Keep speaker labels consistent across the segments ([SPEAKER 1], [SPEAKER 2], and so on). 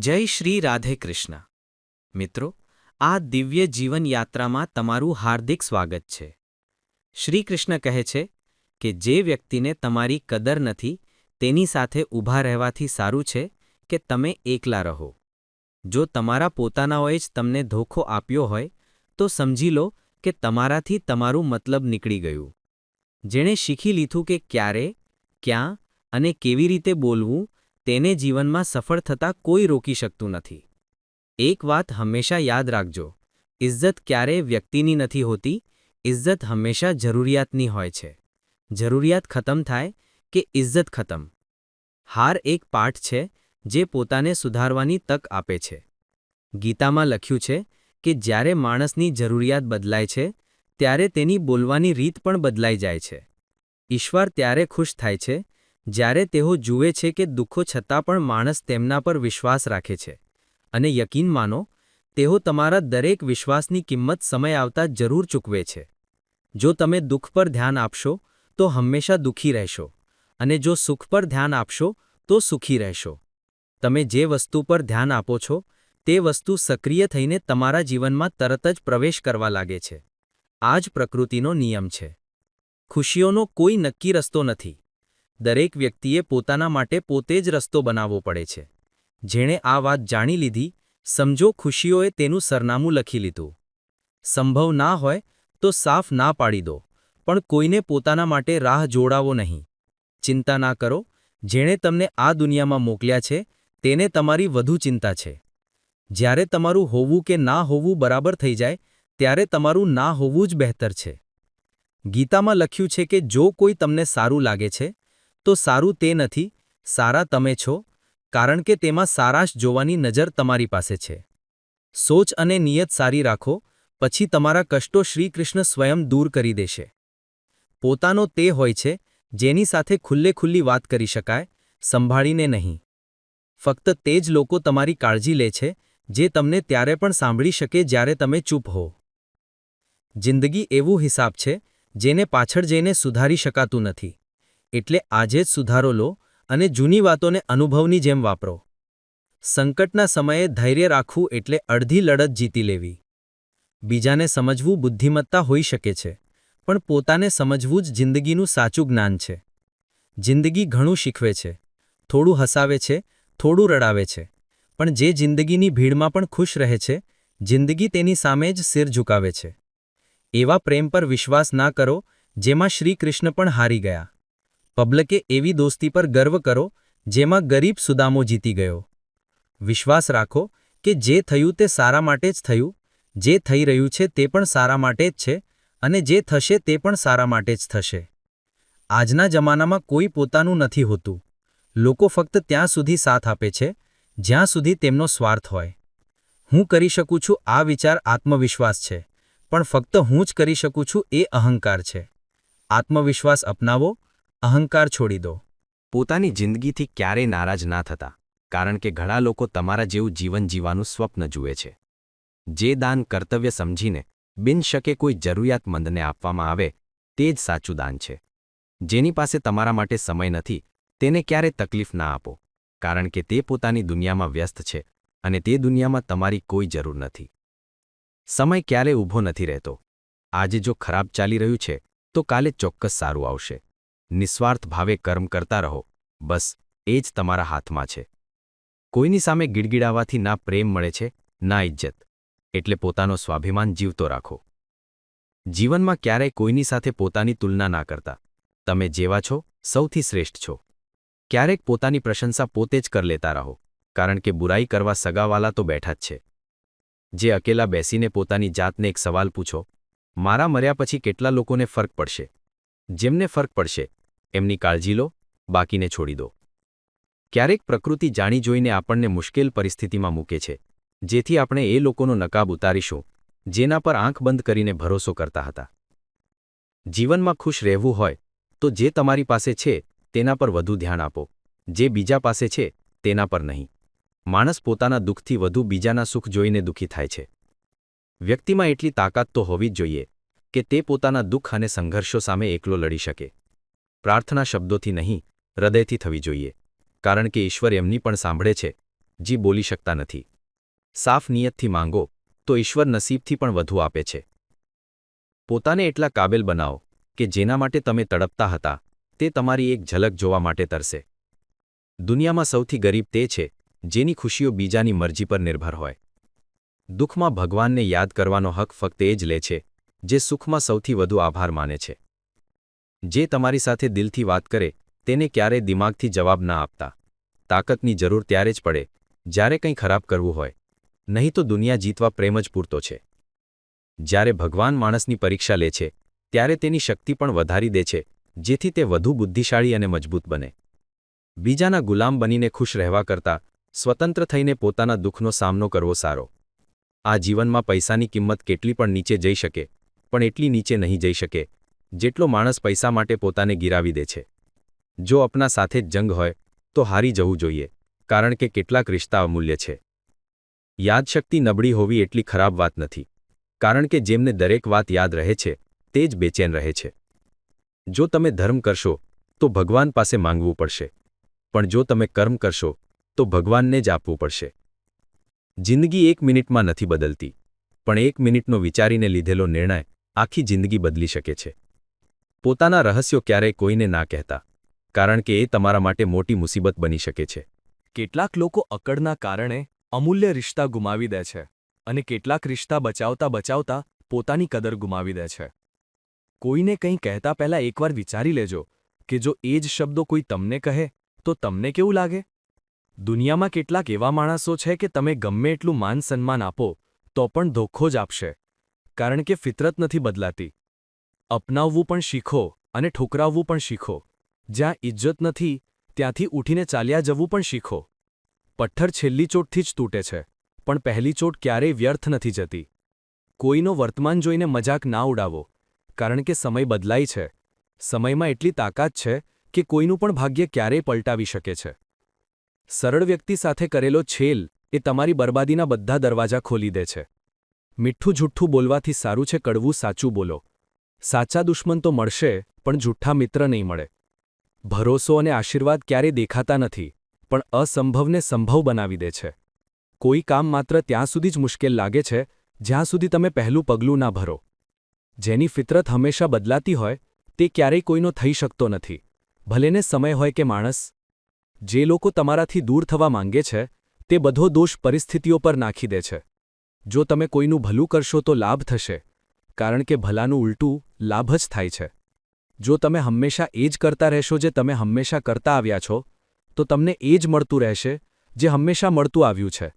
[SPEAKER 1] જય શ્રી રાધે કૃષ્ણ. મિત્રો, આ દિવ્ય જીવન યાત્રામાં તમારું હાર્દિક સ્વાગત છે. શ્રી કૃષ્ણ કહે છે કે જે વ્યક્તિને તમારી કદર નથી, તેની સાથે ઊભા રહેવાથી સારું છે કે તમે એકલા રહો. જો તમારા પોતાનાઓએ જ તમને ધોખો આપ્યો હોય, તો સમજી લો કે તમારાથી તમારું મતલબ નીકળી ગયું. જેણે શીખી લીધું કે ક્યારે, ક્યાં અને કેવી રીતે બોલવું તેને જીવનમાં સફળ થતા કોઈ રોકી શકતું નથી. એક વાત હંમેશા યાદ રાખજો ઇજ્જત ક્યારેય વ્યક્તિની નથી હોતી ઇજ્જત હંમેશા જરૂરિયાતની હોય છે. જરૂરિયાત ખતમ થાય કે ઇજ્જત ખતમ? હાર એક પાઠ છે, જે પોતાને સુધારવાની તક આપે છે. ગીતામાં લખ્યું છે કે જ્યારે માણસની જરૂરિયાત બદલાય છે, ત્યારે તેની બોલવાની રીત પણ બદલાઈ જાય છે. ઈશ્વર ત્યારે ખુશ થાય છે જ્યારે તેઓ જુએ છે કે દુઃખો છતાં પણ માણસ તેમના પર વિશ્વાસ રાખે છે. અને યકીન માનો, તેઓ તમારા દરેક વિશ્વાસની કિંમત સમય આવતા જરૂર ચૂકવે છે. જો તમે દુઃખ પર ધ્યાન આપશો, તો હંમેશા દુઃખી રહેશો. અને જો સુખ પર ધ્યાન આપશો, તો સુખી રહેશો. તમે જે વસ્તુ પર ધ્યાન આપો છો, તે વસ્તુ સક્રિય થઈને તમારા જીવનમાં તરત જ પ્રવેશ કરવા લાગે છે. આ જ પ્રકૃતિનો નિયમ છે. ખુશીઓનો કોઈ નક્કી રસ્તો નથી. દરેક વ્યક્તિએ પોતાના માટે પોતે જ રસ્તો બનાવવો પડે છે. જેણે આ વાત જાણી લીધી, સમજો ખુશીઓએ તેનું સરનામું લખી લીધું. સંભવ ના હોય તો સાફ ના પાડી દો, પણ કોઈને પોતાના માટે રાહ જોડાવો નહીં. ચિંતા ના કરો, જેણે તમને આ દુનિયામાં મોકલ્યા છે, તેને તમારી વધુ ચિંતા છે. જ્યારે તમારું હોવું કે ના હોવું બરાબર થઈ જાય, ત્યારે તમારું ના હોવું જ બહેતર છે. ગીતામાં લખ્યું છે કે જો કોઈ તમને સારું લાગે છે તો સારું તે નથી, સારા તમે છો, કારણ કે તેમાં સારાશ જોવાની નજર તમારી પાસે છે. સોચ અને નિયત સારી રાખો, પછી તમારા કષ્ટો શ્રીકૃષ્ણ સ્વયં દૂર કરી દેશે. પોતાનો તે હોય છે, જેની સાથે ખુલ્લે ખુલ્લી વાત કરી શકાય, સંભાળીને નહીં. ફક્ત તે જ લોકો તમારી કાળજી લે છે, જે તમને ત્યારે પણ સાંભળી શકે જ્યારે તમે ચૂપ હો. જિંદગી એવું હિસાબ છે, જેને પાછળ જઈને સુધારી શકાતું નથી. એટલે આજે જ સુધારો લો અને જૂની વાતોને અનુભવની જેમ વાપરો. સંકટના સમયે ધૈર્ય રાખવું એટલે અડધી લડત જીતી લેવી. બીજાને સમજવું બુદ્ધિમત્તા હોઈ શકે છે, પણ પોતાને સમજવું જ જિંદગીનું સાચું જ્ઞાન છે. જિંદગી ઘણું શીખવે છે, થોડું હસાવે છે, થોડું રડાવે છે, પણ જે જિંદગીની ભીડમાં પણ ખુશ રહે છે, જિંદગી તેની સામે જ સિર ઝુકાવે છે. એવા પ્રેમ પર વિશ્વાસ ના કરો, જેમાં શ્રીકૃષ્ણ પણ હારી ગયા. પબ્લકે એવી દોસ્તી પર ગર્વ કરો, જેમાં ગરીબ સુદામો જીતી ગયો. વિશ્વાસ રાખો કે જે થયું તે સારા માટે જ થયું, જે થઈ રહ્યું છે તે પણ સારા માટે જ છે, અને જે થશે તે પણ સારા માટે જ થશે. આજના જમાનામાં કોઈ પોતાનું નથી હોતું. લોકો ફક્ત ત્યાં સુધી સાથ આપે છે, જ્યાં સુધી તેમનો સ્વાર્થ હોય. હું કરી શકું છું આ વિચાર આત્મવિશ્વાસ છે, પણ ફક્ત હું જ કરી શકું છું એ અહંકાર છે. આત્મવિશ્વાસ અપનાવો અહંકાર છોડી દો.
[SPEAKER 2] પોતાની જિંદગીથી ક્યારેય નારાજ ના થતા, કારણ કે ઘણા લોકો તમારા જેવું જીવન જીવવાનું સ્વપ્ન જુએ છે. જે દાન કર્તવ્ય સમજીને બિનશકે કોઈ જરૂરિયાતમંદને આપવામાં આવે, તે જ સાચું દાન છે. જેની પાસે તમારા માટે સમય નથી, તેને ક્યારે તકલીફ ના આપો, કારણ કે તે પોતાની દુનિયામાં વ્યસ્ત છે અને તે દુનિયામાં તમારી કોઈ જરૂર નથી. સમય ક્યારે ઊભો નથી રહેતો. આજે જો ખરાબ ચાલી રહ્યું છે, તો કાલે ચોક્કસ સારું આવશે. નિસ્વાર્થ ભાવે કર્મ કરતા રહો. બસ, એ જ તમારા હાથમાં છે. કોઈની સામે ગીડગીડાવાથી ના પ્રેમ મળે છે, ના ઇજ્જત. એટલે પોતાનો સ્વાભિમાન જીવતો રાખો. જીવનમાં ક્યારેય કોઈની સાથે પોતાની તુલના ના કરતા. તમે જેવા છો, સૌથી શ્રેષ્ઠ છો. ક્યારેક પોતાની પ્રશંસા પોતે જ કર લેતા રહો, કારણ કે બુરાઈ કરવા સગાવાલા તો બેઠા જ છે. જે અકેલા બેસીને પોતાની જાતને એક સવાલ પૂછો, મારા મર્યા પછી કેટલા લોકોને ફરક પડશે? જેમને ફરક પડશે એમની કાળજી લો, બાકીને છોડી દો. ક્યારેક પ્રકૃતિ જાણી જોઈને આપણને મુશ્કેલ પરિસ્થિતિમાં મૂકે છે, જેથી આપણે એ લોકોનો નકાબ ઉતારીશું, જેના પર આંખ બંધ કરીને ભરોસો કરતા હતા. જીવનમાં ખુશ રહેવું હોય, તો જે તમારી પાસે છે, તેના પર વધુ ધ્યાન આપો, જે બીજા પાસે છે, તેના પર નહીં. માણસ પોતાના દુઃખથી વધુ બીજાના સુખ જોઈને દુઃખી થાય છે. વ્યક્તિમાં એટલી તાકાત તો હોવી જ જોઈએ, કે તે પોતાના દુઃખ અને સંઘર્ષો સામે એકલો લડી શકે. પ્રાર્થના શબ્દોથી નહીં, હૃદયથી થવી જોઈએ, કારણ કે ઈશ્વર એમની પણ સાંભળે છે, જે બોલી શકતા નથી. સાફ નિયતથી માંગો, તો ઈશ્વર નસીબથી પણ વધુ આપે છે. પોતાને એટલા કાબેલ બનાવો, કે જેના માટે તમે તડપતા હતા, તે તમારી એક ઝલક જોવા માટે તરસે. દુનિયામાં સૌથી ગરીબ તે છે, જેની ખુશીઓ બીજાની મરજી પર નિર્ભર હોય. દુઃખમાં ભગવાનને યાદ કરવાનો હક ફક્ત એ જ લે છે, જે સુખમાં સૌથી વધુ આભાર માને છે. જે તમારી સાથે દિલથી વાત કરે, તેને ક્યારેય દિમાગથી જવાબ ના આપતા. તાકતની જરૂર ત્યારે જ પડે, જ્યારે કંઈ ખરાબ કરવું હોય. નહીં તો દુનિયા જીતવા પ્રેમ જ પૂરતો છે. જ્યારે ભગવાન માણસની પરીક્ષા લે છે, ત્યારે તેની શક્તિ પણ વધારી દે છે, જેથી તે વધુ બુદ્ધિશાળી અને મજબૂત બને. બીજાના ગુલામ બનીને ખુશ રહેવા કરતાં, સ્વતંત્ર થઈને પોતાના દુઃખનો સામનો કરવો સારો. આ જીવનમાં પૈસાની કિંમત કેટલી પણ નીચે જઈ શકે, પણ એટલી નીચે નહીં જઈ શકે જેટલો માણસ પૈસા માટે પોતાને ગિરાવી દે છે. જો અપના સાથે જ જંગ હોય, તો હારી જવું જોઈએ, કારણ કે કેટલાક રિશ્તા અમૂલ્ય છે. યાદશક્તિ નબળી હોવી એટલી ખરાબ વાત નથી, કારણ કે જેમને દરેક વાત યાદ રહે છે, તે જ બેચેન રહે છે. જો તમે ધર્મ કરશો, તો ભગવાન પાસે માંગવું પડશે. પણ જો તમે કર્મ કરશો, તો ભગવાનને જ આપવું પડશે. જિંદગી એક મિનિટમાં નથી બદલતી, પણ એક મિનિટનો વિચારીને લીધેલો નિર્ણય આખી જિંદગી બદલી શકે છે. પોતાના રહસ્યો ક્યારેય કોઈને ના કહેતા, કારણ કે એ તમારા માટે મોટી મુસીબત બની શકે છે.
[SPEAKER 3] કેટલાક લોકો અકડના કારણે અમૂલ્ય રિશ્તા ગુમાવી દે છે અને કેટલાક રિશ્તા બચાવતા બચાવતા પોતાની કદર ગુમાવી દે છે. કોઈને કંઈ કહેતા પહેલા એકવાર વિચારી લેજો કે જો એ જ શબ્દો કોઈ તમને કહે, તો તમને કેવું લાગે? દુનિયામાં કેટલાક એવા માણસો છે કે તમે ગમે એટલું માન સન્માન આપો, તો પણ ધોખો જ આપશે, કારણ કે ફિતરત નથી બદલાતી. અપનાવવું પણ શીખો અને ઠોકરાવવું પણ શીખો. જ્યાં ઇજ્જત નથી, ત્યાંથી ઉઠીને ચાલ્યા જવું પણ શીખો. પથ્થર છેલ્લી ચોટથી જ તૂટે છે, પણ પહેલી ચોટ ક્યારેય વ્યર્થ નથી જતી. કોઈનો વર્તમાન જોઈને મજાક ના ઉડાવો, કારણ કે સમય બદલાય છે. સમયમાં એટલી તાકાત છે કે કોઈનું પણ ભાગ્ય ક્યારેય પલટાવી શકે છે. સરળ વ્યક્તિ સાથે કરેલો છેલ એ તમારી બરબાદીના બધા દરવાજા ખોલી દે છે. મીઠું જુઠ્ઠું બોલવાથી સારું છે, કડવું સાચું બોલો. સાચા દુશ્મન તો મળશે, પણ જુઠ્ઠા મિત્ર નહીં મળે. ભરોસો અને આશીર્વાદ ક્યારેય દેખાતા નથી, પણ અસંભવને સંભવ બનાવી દે છે. કોઈ કામ માત્ર ત્યાં સુધી જ મુશ્કેલ લાગે છે, જ્યાં સુધી તમે પહેલું પગલું ના ભરો. જેની ફિતરત હંમેશા બદલાતી હોય, તે ક્યારેય કોઈનો થઈ શકતો નથી. ભલેને સમય હોય કે માણસ. જે લોકો તમારાથી દૂર થવા માંગે છે, તે બધો દોષ પરિસ્થિતિઓ પર નાખી દે છે. જો તમે કોઈનું ભલું કરશો તો લાભ થશે. કારણ કે ભલાનું ઉલટું લાભ જ થાય છે. જો તમે હંમેશા એ જ કરતા રહેશો જે તમે હંમેશા કરતા આવ્યા છો, તો તમને એ જ મળતું રહેશે જે હંમેશા મળતું આવ્યું છે.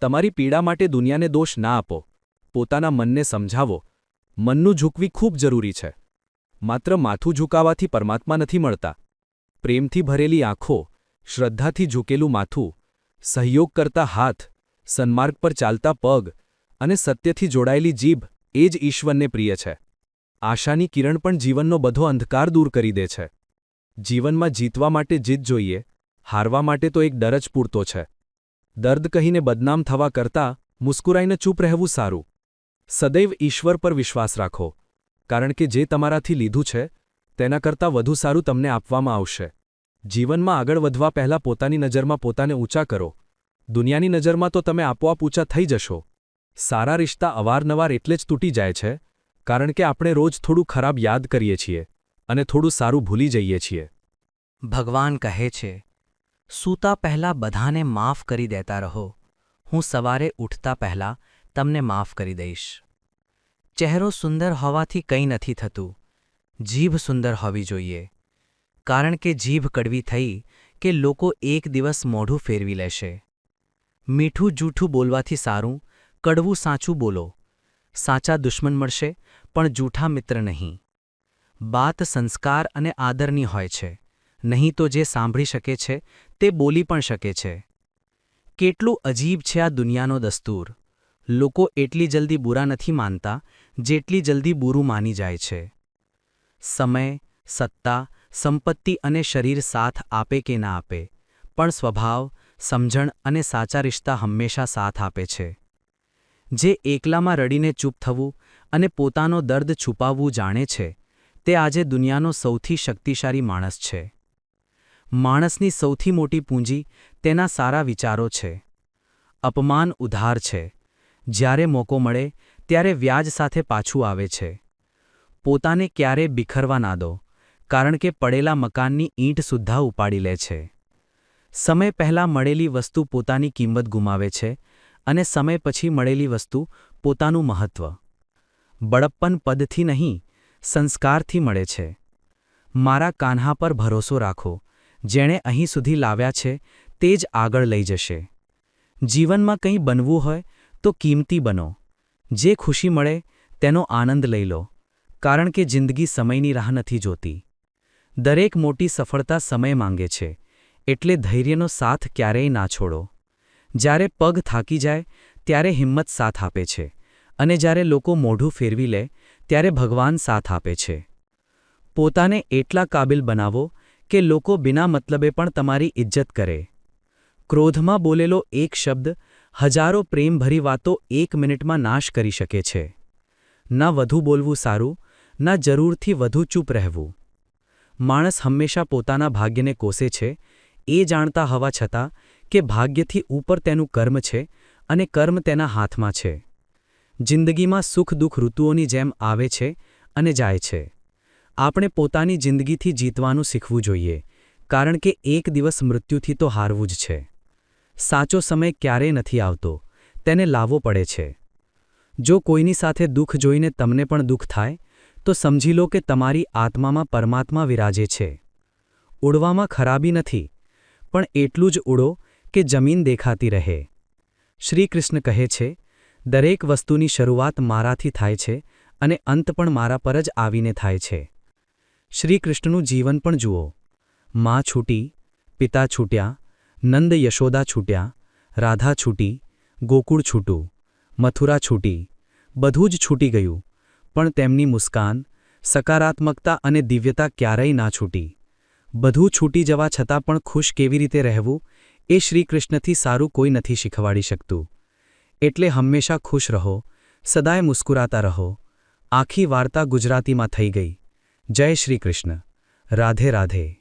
[SPEAKER 3] તમારી પીડા માટે દુનિયાને દોષ ના આપો. પોતાના મનને સમજાવો. મનનું ઝૂકવી ખૂબ જરૂરી છે. માત્ર માથું ઝુકાવાથી પરમાત્મા નથી મળતા. પ્રેમથી ભરેલી આંખો, શ્રદ્ધાથી ઝૂકેલું માથું, સહયોગ કરતા હાથ, સન્માર્ગ પર ચાલતા પગ અને સત્યથી જોડાયેલી જીભ એ જ ઈશ્વરને પ્રિય છે. આશાની કિરણ પણ જીવનનો બધો અંધકાર દૂર કરી દે છે. જીવનમાં જીતવા માટે જીત જોઈએ, હારવા માટે તો એક ડર જ પૂરતો છે. દર્દ કહીને બદનામ થવા કરતાં મુસ્કુરાઈને ચૂપ રહેવું સારું. સદૈવ ઈશ્વર પર વિશ્વાસ રાખો, કારણ કે જે તમારાથી લીધું છે, તેના કરતાં વધુ સારું તમને આપવામાં આવશે. જીવનમાં આગળ વધવા પહેલાં પોતાની નજરમાં પોતાને ઊંચા કરો. દુનિયાની નજરમાં તો તમે આપોઆપ ઊંચા થઈ જશો. સારા રિશ્તા અવારનવાર એટલે જ તૂટી જાય છે, કારણ કે આપણે રોજ થોડું ખરાબ યાદ કરીએ છીએ અને થોડું સારું ભૂલી જઈએ છીએ.
[SPEAKER 4] ભગવાન કહે છે, સૂતા પહેલાં બધાને માફ કરી દેતા રહો. હું સવારે ઉઠતા પહેલાં તમને માફ કરી દઈશ. ચહેરો સુંદર હોવાથી કંઈ નથી થતું. જીભ સુંદર હોવી જોઈએ. કારણ કે જીભ કડવી થઈ કે લોકો એક દિવસ મોઢું ફેરવી લેશે. મીઠું જૂઠું બોલવાથી સારું કડવું સાચું બોલો. સાચા દુશ્મન મળશે, પણ જૂઠા મિત્ર નહીં. બાત સંસ્કાર અને આદરની હોય છે. નહીં તો જે સાંભળી શકે છે, તે બોલી પણ શકે છે. કેટલું અજીબ છે આ દુનિયાનો દસ્તુર. લોકો એટલી જલ્દી બુરા નથી માનતા, જેટલી જલ્દી બુરું માની જાય છે. સમય, સત્તા, સંપત્તિ અને શરીર સાથ આપે કે ના આપે, પણ સ્વભાવ, સમજણ અને સાચા રિશ્તા હંમેશા સાથ આપે છે. જે એકલામાં રડીને ચૂપ થવું અને પોતાનો દર્દ છુપાવવું જાણે છે, તે આજે દુનિયાનો સૌથી શક્તિશાળી માણસ છે. માણસની સૌથી મોટી પૂંજી તેના સારા વિચારો છે. અપમાન ઉધાર છે. જ્યારે મોકો મળે, ત્યારે વ્યાજ સાથે પાછું આવે છે. પોતાને ક્યારે બિખરવા ના દો, કારણ કે પડેલા મકાનની ઈંટ સુદ્ધા ઉપાડી લે છે. સમય પહેલાં મળેલી વસ્તુ પોતાની કિંમત ગુમાવે છે અને સમય પછી મળેલી વસ્તુ પોતાનું મહત્વ. બળપ્પન પદથી નહીં, સંસ્કારથી મળે છે. મારા કાન્હા પર ભરોસો રાખો. જેણે અહીં સુધી લાવ્યા છે, તે જ આગળ લઈ જશે. જીવનમાં કંઈ બનવું હોય, તો કિંમતી બનો. જે ખુશી મળે, તેનો આનંદ લઈ લો. કારણ કે જિંદગી સમયની રાહ નથી જોતી. દરેક મોટી સફળતા સમય માંગે છે. એટલે ધૈર્યનો સાથ ક્યારેય ના છોડો. જ્યારે પગ થાકી જાય, ત્યારે હિંમત સાથ આપે છે. અને જ્યારે લોકો મોઢું ફેરવી લે, ત્યારે ભગવાન સાથ આપે છે. પોતાને એટલા કાબિલ બનાવો કે લોકો બિના મતલબે પણ તમારી ઇજ્જત કરે. ક્રોધમાં બોલેલો એક શબ્દ, હજારો પ્રેમભરી વાતો એક મિનિટમાં નાશ કરી શકે છે. ના વધુ બોલવું સારું, ના જરૂરથી વધુ ચૂપ રહેવું. માણસ હંમેશા પોતાના ભાગ્યને કોસે છે, એ જાણતા હવા છતાં કે ભાગ્યથી ઉપર તેનું કર્મ છે અને કર્મ તેના હાથમાં છે. જિંદગીમાં સુખ દુઃખ ઋતુઓની જેમ આવે છે અને જાય છે. આપણે પોતાની જિંદગીથી જીતવાનું શીખવું જોઈએ, કારણ કે એક દિવસ મૃત્યુથી તો હારવું જ છે. સાચો સમય ક્યારેય નથી આવતો, તેને લાવવો પડે છે. જો કોઈની સાથે દુઃખ જોઈને તમને પણ દુઃખ થાય, તો સમજી લો કે તમારી આત્મામાં પરમાત્મા વિરાજે છે. ઉડવામાં ખરાબી નથી, પણ એટલું જ ઉડો કે જમીન દેખાતી રહે. શ્રીકૃષ્ણ કહે છે, દરેક વસ્તુની શરૂઆત મારાથી થાય છે અને અંત પણ મારા પર જ આવીને થાય છે. શ્રીકૃષ્ણનું જીવન પણ જુઓ. મા છૂટી, પિતા છૂટ્યા, નંદ યશોદા છૂટ્યા, રાધા છૂટી, ગોકુળ છૂટું, મથુરા છૂટી, બધું જ છૂટી ગયું, પણ તેમની મુસ્કાન, સકારાત્મકતા અને દિવ્યતા ક્યારેય ના છૂટી. બધું છૂટી જવા છતાં પણ ખુશ કેવી રીતે રહેવું એ શ્રીકૃષ્ણથી સારું કોઈ નથી શીખવાડી શકતું. એટલે હંમેશા ખુશ રહો, સદાય મુસ્કુરાતા રહો. આખી વાર્તા ગુજરાતીમાં થઈ ગઈ. જય શ્રી કૃષ્ણ રાધે રાધે.